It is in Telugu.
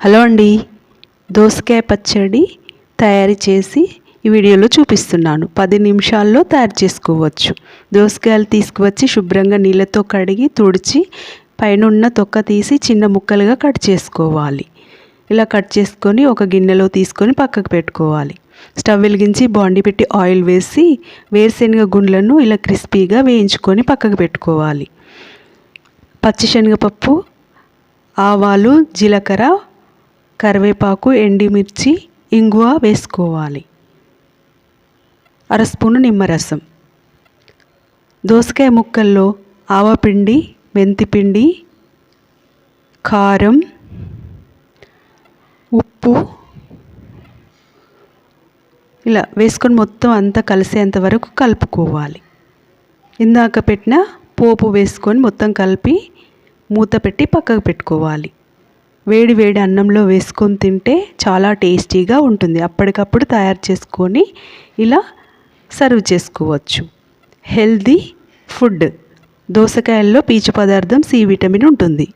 హలో అండి దోసకాయ పచ్చడి తయారు చేసి ఈ వీడియోలో చూపిస్తున్నాను. పది నిమిషాల్లో తయారు చేసుకోవచ్చు. దోసకాయలు తీసుకువచ్చి శుభ్రంగా నీళ్ళతో కడిగి తుడిచి పైన ఉన్న తొక్క తీసి చిన్న ముక్కలుగా కట్ చేసుకోవాలి. ఇలా కట్ చేసుకొని ఒక గిన్నెలో తీసుకొని పక్కకు పెట్టుకోవాలి. స్టవ్ వెలిగించి బాండి పెట్టి ఆయిల్ వేసి వేరుశెనగ గుండ్లను ఇలా క్రిస్పీగా వేయించుకొని పక్కకు పెట్టుకోవాలి. పచ్చిశనగపప్పు ఆవాలు జీలకర్ర కరివేపాకు ఎండిమిర్చి ఇంగువ వేసుకోవాలి. అర స్పూను నిమ్మరసం. దోసకాయ ముక్కల్లో ఆవపిండి మెంతిపిండి కారం ఉప్పు ఇలా వేసుకొని మొత్తం అంతా కలిసేంత వరకు కలుపుకోవాలి. ఇందాక పెట్టిన పోపు వేసుకొని మొత్తం కలిపి మూత పెట్టి పక్కకు పెట్టుకోవాలి. వేడి వేడి అన్నంలో వేసుకొని తింటే చాలా టేస్టీగా ఉంటుంది. అప్పటికప్పుడు తయారు చేసుకొని ఇలా సర్వ్ చేసుకోవచ్చు. Healthy food. దోసకాయల్లో పీచు పదార్థం సి విటమిన్ ఉంటుంది.